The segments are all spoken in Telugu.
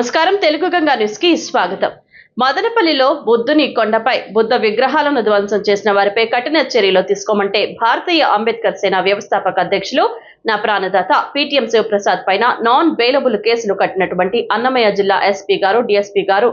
నమస్కారం తెలుగు గంగా న్యూస్కి స్వాగతం. మదనపల్లిలో బుద్ధుని కొండపై బుద్ధ విగ్రహాలను ధ్వంసం చేసిన వారిపై కఠిన చర్యలు తీసుకోమంటే భారతీయ అంబేద్కర్ సేన వ్యవస్థాపక అధ్యక్షులు నా ప్రాణదాత పిటిఎం శివప్రసాద్ పైన నాన్ బెయిలబుల్ కేసులు కట్టినటువంటి అన్నమయ్య జిల్లా ఎస్పీ గారు డిఎస్పీ గారు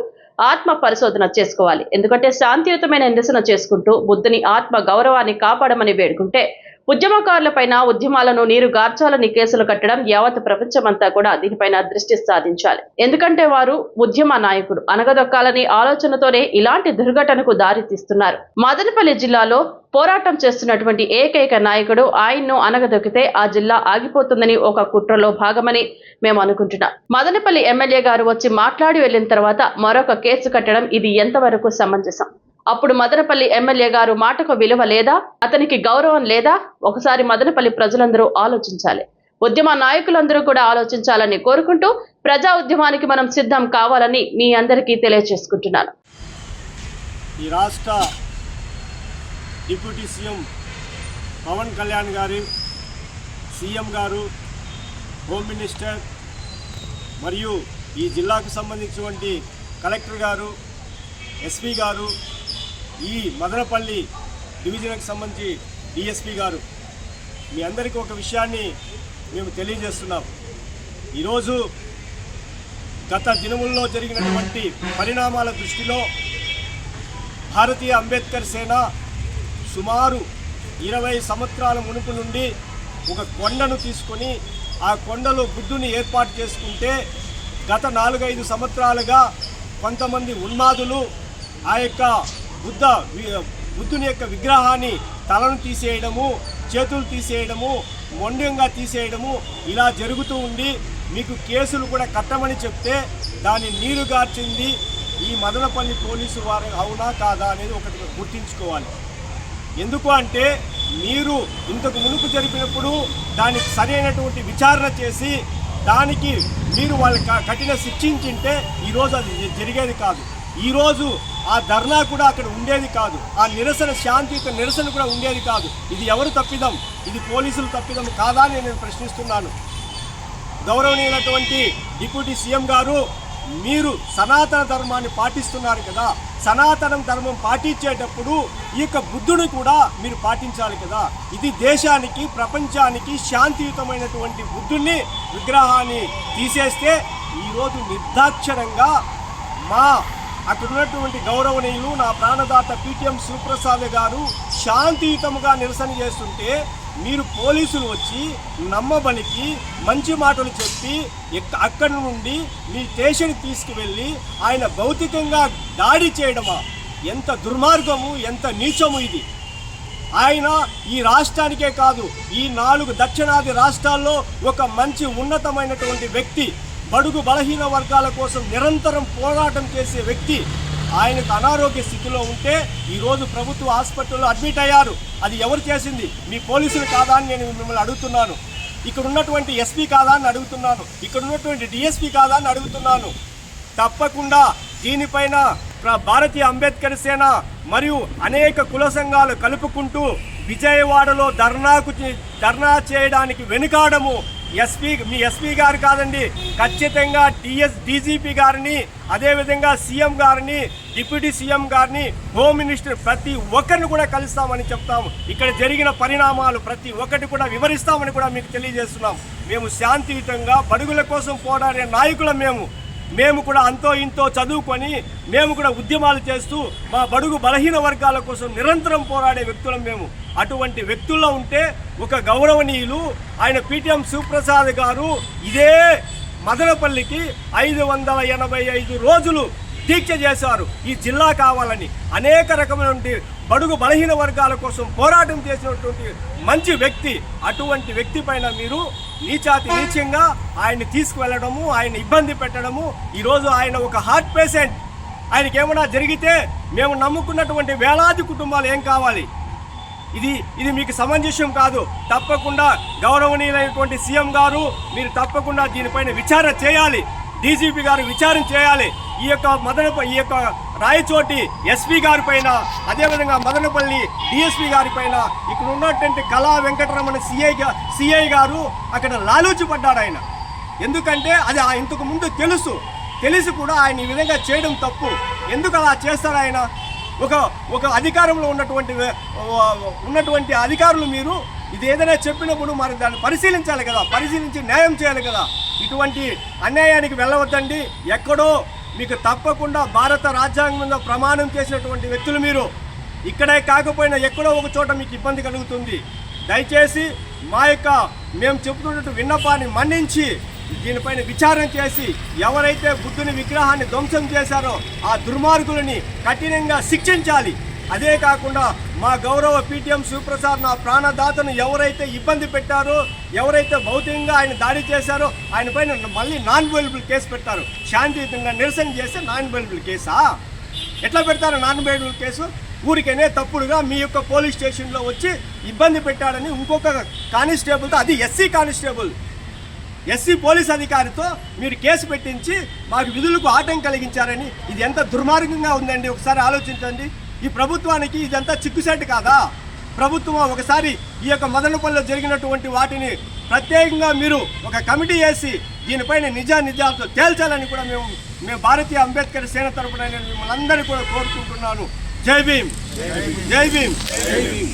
ఆత్మ పరిశోధన చేసుకోవాలి. ఎందుకంటే శాంతియుతమైన నిరసన చేసుకుంటూ బుద్ధుని ఆత్మ గౌరవాన్ని కాపాడమని వేడుకుంటే ఉద్యమకారులపైన ఉద్యమాలను నీరు గార్చాలని కేసులు కట్టడం యావత్ ప్రపంచమంతా కూడా దీనిపైన దృష్టి సాధించాలి. ఎందుకంటే వారు ఉద్యమ నాయకుడు. అనగదొక్కాలని ఆలోచనతోనే ఇలాంటి దుర్ఘటనకు దారి తీస్తున్నారు. మదనపల్లి జిల్లాలో పోరాటం చేస్తున్నటువంటి ఏకైక నాయకుడు ఆయన్ను అనగదొక్కితే ఆ జిల్లా ఆగిపోతుందని ఒక కుట్రలో భాగమని మేము అనుకుంటున్నాం. మదనపల్లి ఎమ్మెల్యే గారు వచ్చి మాట్లాడి వెళ్ళిన తర్వాత మరొక కేసు కట్టడం ఇది ఎంతవరకు సమంజసం? అప్పుడు మదనపల్లి ఎమ్మెల్యే గారు మాటకు విలువ లేదా? అతనికి గౌరవం లేదా? ఒకసారి మదనపల్లి ప్రజలందరూ ఆలోచించాలి. ఉద్యమ నాయకులందరూ కూడా ఆలోచించాలని కోరుకుంటూ ప్రజా ఉద్యమానికి మనం సిద్ధం కావాలని మీ అందరికీ తెలియజేసుకుంటున్నాను ఈ రాష్ట్ర డిప్యూటీ సీఎం పవన్ కళ్యాణ్ గారు సీఎం గారు హోమ్ మినిస్టర్ మరియు ఈ జిల్లాకు సంబంధించినటువంటి కలెక్టర్ గారు ఎస్పీ గారు ఈ మదనపల్లి డివిజన్కి సంబంధించి డిఎస్పి గారు మీ అందరికీ ఒక విషయాన్ని మేము తెలియజేస్తున్నాం. ఈరోజు గత దినముల్లో జరిగినటువంటి పరిణామాల దృష్టిలో భారతీయ అంబేద్కర్ సేన సుమారు ఇరవై సంవత్సరాల మునుపు నుండి ఒక కొండను తీసుకొని ఆ కొండలో గుడ్డుని ఏర్పాటు చేసుకుంటే గత నాలుగైదు సంవత్సరాలుగా కొంతమంది ఉన్మాదులు ఆ యొక్క బుద్ధ బుద్ధుని యొక్క విగ్రహాన్ని తలను తీసేయడము చేతులు తీసేయడము మొండ్యంగా తీసేయడము ఇలా జరుగుతూ ఉండి మీకు కేసులు కూడా కట్టమని చెప్తే దాన్ని నీరు గార్చింది ఈ మదనపల్లి పోలీసు వారు అవునా కాదా అనేది ఒకటి గుర్తించుకోవాలి. ఎందుకు అంటే మీరు ఇంతకు మునుపు జరిపినప్పుడు దానికి సరైనటువంటి విచారణ చేసి దానికి మీరు వాళ్ళకి కఠిన శిక్షించింటే ఈరోజు అది జరిగేది కాదు. ఈరోజు ఆ ధర్నా కూడా అక్కడ ఉండేది కాదు. ఆ నిరసన శాంతియుత నిరసన కూడా ఉండేది కాదు. ఇది ఎవరు తప్పిదం? ఇది పోలీసులు తప్పిదం కాదా అని నేను ప్రశ్నిస్తున్నాను. గౌరవనీయులటువంటి డిప్యూటీ సీఎం గారు మీరు సనాతన ధర్మాన్ని పాటిస్తున్నారు కదా. సనాతన ధర్మం పాటించేటప్పుడు ఈ యొక్క బుద్ధుని కూడా మీరు పాటించాలి కదా. ఇది దేశానికి ప్రపంచానికి శాంతియుతమైనటువంటి బుద్ధుల్ని విగ్రహాన్ని తీసేస్తే ఈరోజు నిర్దాక్షరంగా మా అక్కడున్నటువంటి గౌరవనీయులు నా ప్రాణదాత పీటీఎం శివప్రసాద్ గారు శాంతియుతముగా నిరసన చేస్తుంటే మీరు పోలీసులు వచ్చి నమ్మబలికి మంచి మాటలు చెప్పి ఎక్క- అక్కడి నుండి మీ స్టేషన్కి తీసుకువెళ్ళి ఆయన భౌతికంగా దాడి చేయడమా? ఎంత దుర్మార్గము ఎంత నీచము ఇది? ఆయన ఈ రాష్ట్రానికే కాదు ఈ నాలుగు దక్షిణాది రాష్ట్రాల్లో ఒక మంచి ఉన్నతమైనటువంటి వ్యక్తి. బడుగు బలహీన వర్గాల కోసం నిరంతరం పోరాటం చేసే వ్యక్తి ఆయనకు అనారోగ్య స్థితిలో ఉంటే ఈరోజు ప్రభుత్వ హాస్పిటల్లో అడ్మిట్ అయ్యారు. అది ఎవరు చేసింది? మీ పోలీసులు కాదా అని నేను మిమ్మల్ని అడుగుతున్నాను. ఇక్కడ ఉన్నటువంటి ఎస్పీ కాదా అని అడుగుతున్నాను. ఇక్కడ ఉన్నటువంటి డిఎస్పీ కాదా అని అడుగుతున్నాను. తప్పకుండా దీనిపైన భారతీయ అంబేద్కర్ సేన మరియు అనేక కుల సంఘాలు కలుపుకుంటూ విజయవాడలో ధర్నాకు ధర్నా చేయడానికి వెనుకాడము ఎస్పీ మీ ఎస్పీ గారు కాదండి ఖచ్చితంగా టీఎస్ డీజీపీ గారిని అదేవిధంగా సీఎం గారిని డిప్యూటీ సీఎం గారిని హోమ్ మినిస్టర్ ప్రతి ఒక్కరిని కూడా కలుస్తామని చెప్తాము ఇక్కడ జరిగిన పరిణామాలు ప్రతి ఒక్కటి కూడా వివరిస్తామని కూడా మీకు తెలియజేస్తున్నాం. మేము శాంతియుతంగా బడుగుల కోసం పోరాడే నాయకులం మేము. మేము కూడా అంతో ఇంతో చదువుకొని మేము కూడా ఉద్యమాలు చేస్తూ మా బడుగు బలహీన వర్గాల కోసం నిరంతరం పోరాడే వ్యక్తులం మేము. అటువంటి వ్యక్తుల్లో ఉంటే ఒక గౌరవనీయులు ఆయన పీటీఎం శివప్రసాద్ గారు ఇదే మదనపల్లికి ఐదు వందల ఎనభై ఐదు రోజులు దీక్ష చేశారు. ఈ జిల్లా కావాలని అనేక రకమైనటువంటి బడుగు బలహీన వర్గాల కోసం పోరాటం చేసినటువంటి మంచి వ్యక్తి. అటువంటి వ్యక్తి పైన మీరు నీచాతి నీచంగా ఆయన్ని తీసుకువెళ్ళడము ఆయన ఇబ్బంది పెట్టడము. ఈరోజు ఆయన ఒక హార్ట్ పేషెంట్. ఆయనకి ఏమైనా జరిగితే మేము నమ్ముకున్నటువంటి వేలాది కుటుంబాలు ఏం కావాలి? ఇది ఇది మీకు సమంజసం కాదు. తప్పకుండా గౌరవనీయులైనటువంటి సీఎం గారు మీరు తప్పకుండా దీనిపైన విచారణ చేయాలి. డీజీపీ గారు విచారణ చేయాలి. ఈ యొక్క మదన ఈ యొక్క రాయచోటి ఎస్పీ గారి పైన అదేవిధంగా మదనపల్లి డిఎస్పీ గారి పైన ఇక్కడ ఉన్నటువంటి కళా వెంకటరమణ సిఐ సిఐ గారు అక్కడ లాలూచి పడ్డాడు ఆయన. ఎందుకంటే అది ఆ ఇంతకు ముందు తెలుసు. తెలిసి కూడా ఆయన ఈ విధంగా చేయడం తప్పు. ఎందుకు అలా చేస్తారు ఆయన? ఒక ఒక అధికారంలో ఉన్నటువంటి ఉన్నటువంటి అధికారులు మీరు ఇది ఏదైనా చెప్పినప్పుడు మరి దాన్ని పరిశీలించాలి కదా. పరిశీలించి న్యాయం చేయాలి కదా. ఇటువంటి అన్యాయానికి వెళ్ళవద్దండి. ఎక్కడో మీకు తప్పకుండా భారత రాజ్యాంగంలో ప్రమాణం చేసినటువంటి వ్యక్తులు మీరు. ఇక్కడే కాకపోయినా ఎక్కడో ఒక చోట మీకు ఇబ్బంది కలుగుతుంది. దయచేసి మా యొక్క మేము చెబుతున్నట్టు విన్నపాన్ని మన్నించి దీనిపైన విచారం చేసి ఎవరైతే బుద్ధుని విగ్రహాన్ని ధ్వంసం చేశారో ఆ దుర్మార్గులని కఠినంగా శిక్షించాలి. అదే కాకుండా మా గౌరవ పీటీఎం శివప్రసాద్ నా ప్రాణదాతను ఎవరైతే ఇబ్బంది పెట్టారో ఎవరైతే భౌతికంగా ఆయన దాడి చేశారో ఆయన పైన మళ్ళీ నాన్ అవైలబుల్ కేసు పెట్టారు. శాంతియుతంగా నిరసన చేస్తే నాన్ అవైలబుల్ కేసా? ఎట్లా పెడతారు నాన్ అవైలబుల్ కేసు? ఊరికనే తప్పుడుగా మీ యొక్క పోలీస్ స్టేషన్లో వచ్చి ఇబ్బంది పెట్టాడని ఇంకొక కానిస్టేబుల్తో అది ఎస్సీ కానిస్టేబుల్ ఎస్సీ పోలీస్ అధికారితో మీరు కేసు పెట్టించి మాకు విధులకు ఆటం కలిగించారని ఇది ఎంత దుర్మార్గంగా ఉందండి? ఒకసారి ఆలోచించండి. ఈ ప్రభుత్వానికి ఇదంతా చిక్కుసెట్ కాదా? ప్రభుత్వం ఒకసారి ఈ యొక్క మదనపల్లిలో జరిగినటువంటి వాటిని ప్రత్యేకంగా మీరు ఒక కమిటీ వేసి దీనిపైన నిజా నిజాలతో తేల్చాలని కూడా మేము మేము భారతీయ అంబేద్కర్ సేన తరపున మిమ్మల్ని అందరినీ కూడా కోరుకుంటున్నాను. జై భీమ్. జై భీమ్. జై భీమ్.